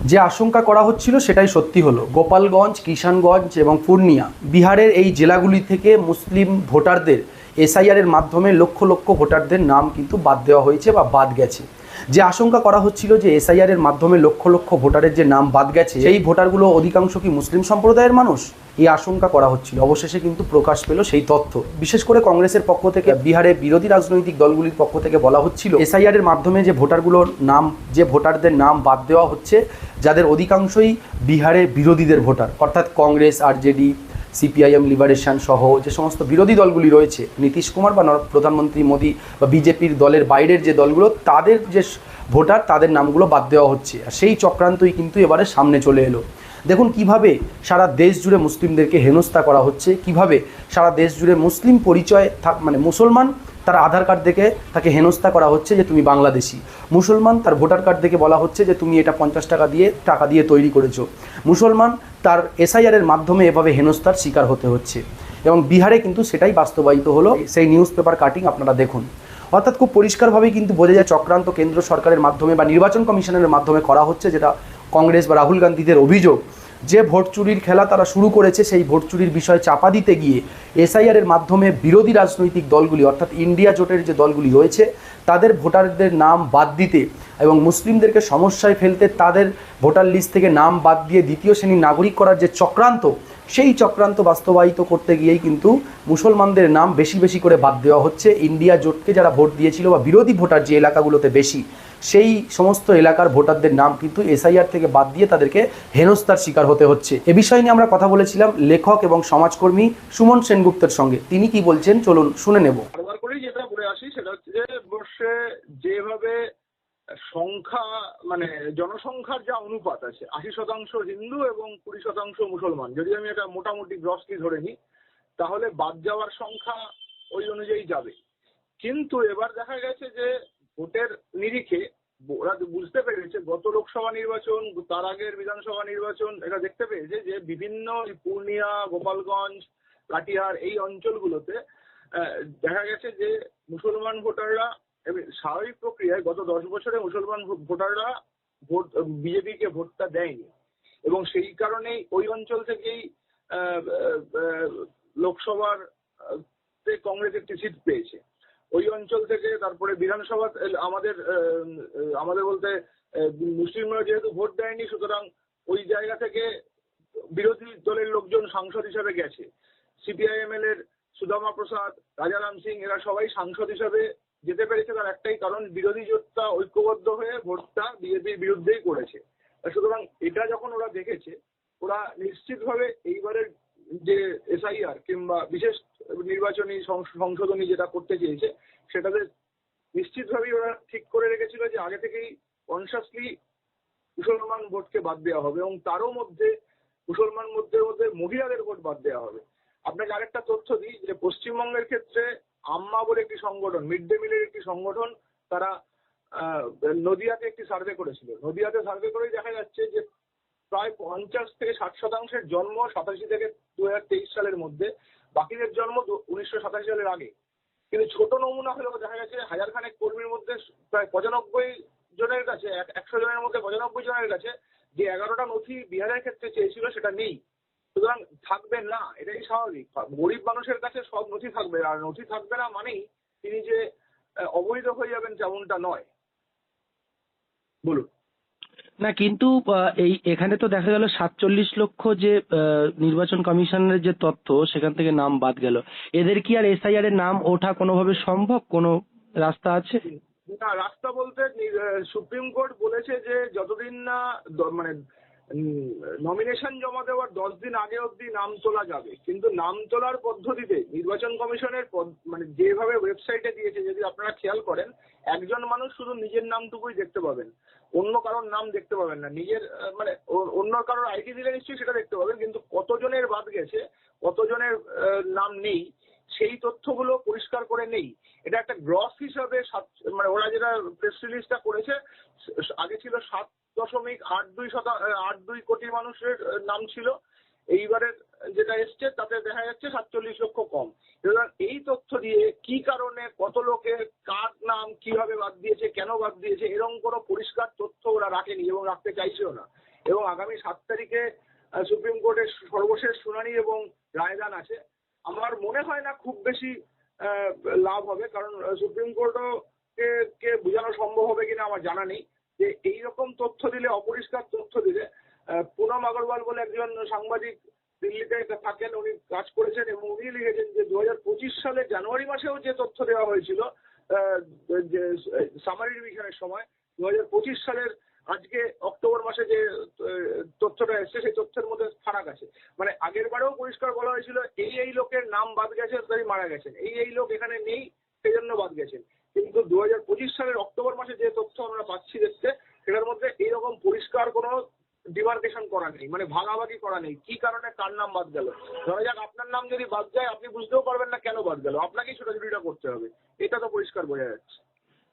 যে আশঙ্কা করা হচ্ছিল সেটাই সত্যি হলো। গোপালগঞ্জ, কিষানগঞ্জ এবং পূর্ণিয়া বিহারের এই জেলাগুলি থেকে মুসলিম ভোটারদের এসআইআরের মাধ্যমে লক্ষ লক্ষ ভোটারদের নাম কিন্তু বাদ দেওয়া হয়েছে বা বাদ গেছে। যে আশঙ্কা করা হচ্ছিল যে এসআইআর এর মাধ্যমে লক্ষ লক্ষ ভোটারের যে নাম বাদ গেছে, সেই ভোটারগুলো অধিকাংশ কি মুসলিম সম্প্রদায়ের মানুষ? এই আশঙ্কা করা হচ্ছিল। অবশেষে কিন্তু প্রকাশ পেল সেই তথ্য। বিশেষ করে কংগ্রেসের পক্ষ থেকে বিহারে বিরোধী রাজনৈতিক দলগুলির পক্ষ থেকে বলা হচ্ছিল, এসআইআর এর মাধ্যমে যে ভোটারগুলোর নাম, যে ভোটারদের নাম বাদ দেওয়া হচ্ছে, যাদের অধিকাংশই বিহারের বিরোধীদের ভোটার, অর্থাৎ কংগ্রেস, আরজেডি সিপিআইএম লিবারেশন সহ যে সমস্ত বিরোধী দলগুলি রয়েছে, নীতিশ কুমার বা প্রধানমন্ত্রী মোদী বা বিজেপির দলের বাইরের যে দলগুলো, তাদের যে ভোটার, তাদের নামগুলো বাদ দেওয়া হচ্ছে। আর সেই চক্রান্তই কিন্তু এবারে সামনে চলে এলো। দেখুন কীভাবে সারা দেশ জুড়ে মুসলিমদেরকে হেনস্থা করা হচ্ছে, কীভাবে সারা দেশ জুড়ে মুসলিম পরিচয় থাক মানে মুসলমান তার আধার কার্ড দেখে তাকে হেনস্থা করা হচ্ছে যে তুমি বাংলাদেশি। মুসলমান তার ভোটার কার্ড দেখে বলা হচ্ছে যে তুমি এটা পঞ্চাশ টাকা দিয়ে টাকা দিয়ে তৈরি করেছ। মুসলমান তার এসআইআরের মাধ্যমে এভাবে হেনস্থার শিকার হতে হচ্ছে। এবং বিহারে কিন্তু সেটাই বাস্তবায়িত হলো। সেই নিউজ পেপার কাটিং আপনারা দেখুন। অর্থাৎ খুব পরিষ্কারভাবেই কিন্তু বোঝা যায় চক্রান্ত কেন্দ্র সরকারের মাধ্যমে বা নির্বাচন কমিশনের মাধ্যমে করা হচ্ছে, যেটা কংগ্রেস বা রাহুল গান্ধীদের অভিযোগ। যে ভোট চুরির খেলা তারা শুরু করেছে, সেই ভোট চুরির বিষয়ে চাপা দিতে গিয়ে এসআইআর এর মাধ্যমে বিরোধী রাজনৈতিক দলগুলি, অর্থাৎ ইন্ডিয়া জোটের যে দলগুলি রয়েছে, তাদের ভোটারদের নাম বাদ দিতে এবং মুসলিমদেরকে সমস্যায় ফেলতে তাদের ভোটার লিস্ট থেকে নাম বাদ দিয়ে দ্বিতীয় শ্রেণির নাগরিক করার যে চক্রান্ত, সেই চক্রান্ত বাস্তবায়িত করতে গিয়েই কিন্তু মুসলমানদের নাম বেশি বেশি করে বাদ দেওয়া হচ্ছে। ইন্ডিয়া জোটকে যারা ভোট দিয়েছিল বা বিরোধী ভোটার যে এলাকাগুলোতে বেশি সেই সমস্ত এলাকার ভোটারদের নাম কিন্তু এসআইআর থেকে বাদ দিয়ে তাদেরকে হেনস্থার শিকার হতে হচ্ছে। এ বিষয় নিয়ে আমরা কথা বলেছিলাম লেখক এবং সমাজকর্মী সুমন সেনগুপ্তের সঙ্গে। তিনি কি বলছেন? চলুন শুনে নেব। যেটা বলে আসি সেটা হচ্ছে যেভাবে সংখ্যা মানে জনসংখ্যার যা অনুপাত আছে, আশি শতাংশ হিন্দু এবং কুড়ি শতাংশ মুসলমান, যদি আমি এটা মোটামুটি গ্রসলি ধরে নিই, তাহলে বাদ যাওয়ার সংখ্যা ওই অনুযায়ী যাবে। কিন্তু এবার দেখা গেছে যে ভোটের নিরিখে ওরা বুঝতে পেরেছে, গত লোকসভা নির্বাচন, তার আগের বিধানসভা নির্বাচন এটা দেখতে পেয়েছে যে বিভিন্ন পূর্ণিয়া, গোপালগঞ্জ, কাটিহার এই অঞ্চলগুলোতে দেখা গেছে যে মুসলমান ভোটাররা স্বাভাবিক প্রক্রিয়ায় গত দশ বছরে মুসলমান ভোটাররা ভোট, বিজেপিকে ভোটটা দেয়নি। এবং সেই কারণেই ওই অঞ্চল থেকেই লোকসভার কংগ্রেস একটি সিট পেয়েছে। ওই অঞ্চল থেকে তারপরে বিধানসভা আমাদের আমাদের বলতে মুসলিমরা যেহেতু ভোট দেয়নি, সুতরাং ওই জায়গা থেকে বিরোধী দলের লোকজন সাংসদ হিসাবে গেছে। সিপিআইএমএল এর সুদামা প্রসাদ, রাজারাম সিং, এরা সবাই সাংসদ হিসাবে যেতে পেরেছে তার একটাই কারণ, বিরোধী জোটটা ঐক্যবদ্ধ হয়ে ভোটটা বিজেপির বিরুদ্ধেই করেছে। সুতরাং এটা যখন ওরা দেখেছে, ওরা নিশ্চিতভাবে এইবারের যে এসআইআর কিংবা বিশেষ নির্বাচনী সংশ- সংশোধনী যেটা করতে চেয়েছে, সেটাতে নিশ্চিতভাবেই ওরা ঠিক করে রেখেছিল যে আগে থেকেই কনসাসলি মুসলমান ভোটকে বাদ দেওয়া হবে এবং তারও মধ্যে, মুসলমান মধ্যে মধ্যে মহিলাদের ভোট বাদ দেওয়া হবে। আপনাকে আরেকটা তথ্য দিই, যে পশ্চিমবঙ্গের ক্ষেত্রে আম্মা বলে একটি সংগঠন, মিড ডে মিলের একটি সংগঠন, তারা নদিয়াতে একটি সার্ভে করেছিল। নদিয়াতে সার্ভে করেই দেখা যাচ্ছে যে প্রায় পঞ্চাশ থেকে ষাট শতাংশের জন্ম সাতাশি থেকে দু হাজার তেইশ সালের মধ্যে। বাকিদের জন্ম উনিশশো সাতাশি সালের আগে। কিন্তু ছোট নমুনা হলেও দেখা গেছে হাজার খানেক কর্মীর মধ্যে প্রায় পঁচানব্বই জনের কাছে একশো জনের মধ্যে পঁচানব্বই জনের কাছে যে এগারোটা নথি বিহারের ক্ষেত্রে চেয়েছিল সেটা নেই। সুতরাং থাকবে না, এটাই স্বাভাবিক। গরিব মানুষের কাছে সব নথি থাকবে, আর নথি থাকবে না মানেই তিনি যে অবৈধ হয়ে যাবেন তেমনটা নয়। বলুন। না, কিন্তু এই, এখানে তো দেখা গেল সাতচল্লিশ লক্ষ যে নির্বাচন কমিশনের যে তথ্য, সেখান থেকে নাম বাদ গেল। এদের কি আর এসআইআর এর নাম ওঠা কোনোভাবে সম্ভব? কোনো রাস্তা আছে? না, রাস্তা বলতে সুপ্রিম কোর্ট বলেছে যে, যতদিন না মানে নমিনেশন জমা দেওয়ার দশ দিন আগে অবধি নাম তোলা যাবে। কিন্তু নাম তোলার পদ্ধতিতে নির্বাচন কমিশনের মানে যেভাবে ওয়েবসাইটে দিয়েছে, যদি আপনারা খেয়াল করেন, একজন মানুষ শুধু নিজের নামটুকুই দেখতে পাবেন। অন্য কারোর নাম দেখতে পাবেন না। নিজের মানে অন্য কারোর আইডি দিলে নিশ্চয়ই সেটা দেখতে পাবেন, কিন্তু কতজনের বাদ গেছে, কতজনের নাম নেই, সেই তথ্যগুলো পরিষ্কার করে নেই। এটা একটা গ্রস হিসাবে মানে ওরা যেটা প্রেস রিলিজটা করেছে, আগে ছিল সাত দশমিক আট দুই শতা আট দুই কোটি মানুষের নাম ছিল এইবারের যেটা এসছে, তাতে দেখা যাচ্ছে সাতচল্লিশ লক্ষ কম। সুতরাং এই তথ্য দিয়ে কি কারণে, কত লোকের কার নাম, কীভাবে বাদ দিয়েছে, কেন বাদ দিয়েছে, এরকম কোনো পরিষ্কার তথ্য ওরা রাখেনি এবং রাখতে চাইছেও না। এবং আগামী সাত তারিখে সুপ্রিম কোর্টের সর্বশেষ শুনানি এবং রায়দান আছে। আমার মনে হয় না খুব বেশি লাভ হবে, কারণ সুপ্রিম কোর্টও কে বোঝানো সম্ভব হবে কিনা আমার জানা নেই। যে এই রকম তথ্য দিলে, অপরিষ্কার তথ্য দিলে পুনম আগরওয়াল বলে একজন সাংবাদিক দিল্লিতে থাকেন, উনি কাজ করেছেন এবং উনি লিখেছেন যে দু সালে জানুয়ারি মাসেও যে তথ্য দেওয়া হয়েছিল যে সামারি রিভিশনের সময়, দুহাজার পঁচিশ সালের আজকে অক্টোবর মাসে যে তথ্যটা এসছে, সেই তথ্যের মধ্যে ফারাক আছে। মানে আগের বারেও পরিষ্কার বলা হয়েছিল, এই এই লোকের নাম বাদ গেছে, তাই মারা গেছেন। এই এই লোক এখানে নেই সেই জন্য বাদ গেছেন। কিন্তু দু হাজার পঁচিশ সালের অক্টোবর মাসে যে তথ্য আমরা পাচ্ছি দেখতে, সেটার মধ্যে এইরকম পরিষ্কার কোনো ডিমার্কেশন করা নেই মানে ভাগাভাগি করা নেই। কি কারণে কার নাম বাদ গেল? ধরা যাক আপনার নাম যদি বাদ যায়, আপনি বুঝতেও পারবেন না কেন বাদ গেল। আপনাকেই ছোটাছুটিটা করতে হবে। এটা তো পরিষ্কার বোঝা যাচ্ছে।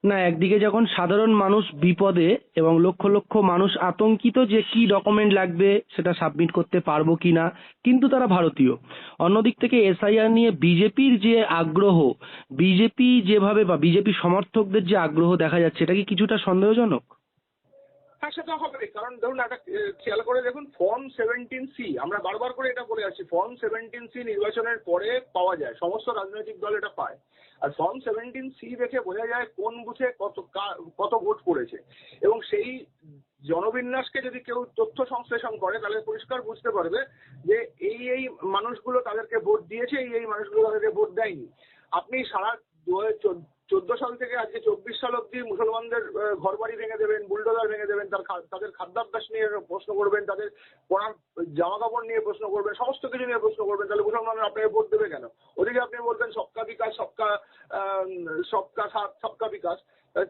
না, একদিকে যখন সাধারণ মানুষ বিপদে এবং লক্ষ লক্ষ মানুষ আতঙ্কিত যে কি ডকুমেন্ট লাগবে, সেটা সাবমিট করতে পারব কিনা কিন্তু তারা ভারতীয়। অন্যদিক থেকে এসআইআর নিয়ে বিজেপির যে আগ্রহ, বিজেপি যেভাবে বা বিজেপি সমর্থকদের যে আগ্রহ দেখা যাচ্ছে, এটা কি কিছুটা সন্দেহজনক? হ্যাঁ সেটা হবে কারণ ধরুন একটা খেয়াল করে দেখুন ফর্ম সেভেন্টিন সি আমরা বারবার করে এটা বলে আসছি ফর্ম সেভেন্টিন সি নির্বাচনের পরে পাওয়া যায়, সমস্ত রাজনৈতিক দল এটা পায়। আর ফর্ম সেভেন্টিন সি দেখে বোঝা যায় কোন বুথে কত কত ভোট পড়েছে। এবং সেই জনবিন্যাসকে যদি কেউ তথ্য সংশ্লেষণ করে, তাহলে পরিষ্কার বুঝতে পারবে যে এই এই মানুষগুলো তাদেরকে ভোট দিয়েছে, এই এই মানুষগুলো তাদেরকে ভোট দেয়নি। আপনি সারা চোদ্দ সাল থেকে আজকে চব্বিশ সাল অব্দি মুসলমানদের ঘর বাড়ি ভেঙে দেবেন, বুলডোজার ভেঙে দেবেন, তার তাদের খাদ্যাভ্যাস নিয়ে প্রশ্ন করবেন, তাদের পড়ার জামা কাপড় নিয়ে প্রশ্ন করবেন, সমস্ত কিছু নিয়ে প্রশ্ন করবেন, তাহলে মুসলমানরা আপনাকে ভোট দেবে কেন? ওদিকে আপনি বলবেন সবকা বিকাশ, সবকা সবকা সাথ, সবকা বিকাশ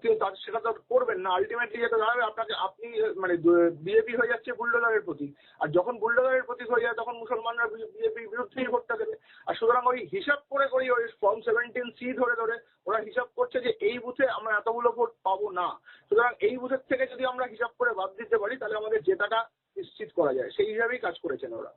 কিন্তু তার, সেটা তো করবেন না আলটিমেটলি যেটা দাঁড়াবে আপনাকে, আপনি মানে বিজেপি হয়ে যাচ্ছে বুলডোজারের প্রতীক, আর যখন বুলডোজারের প্রতীক হয়ে যায়, তখন মুসলমানরা বিজেপির বিরুদ্ধেই ভোটটা দেবে আর সুতরাং ওই হিসাব করে করি, ওই ফর্ম সেভেন্টিন সি ধরে ধরে ওরা হিসাব করছে যে এই বুথে আমরা এতগুলো ভোট পাবো না। সুতরাং এই বুথের থেকে যদি আমরা হিসাব করে বাদ দিতে পারি, তাহলে আমাদের জেতাটা নিশ্চিত করা যায়। সেই হিসাবেই কাজ করেছেন ওরা।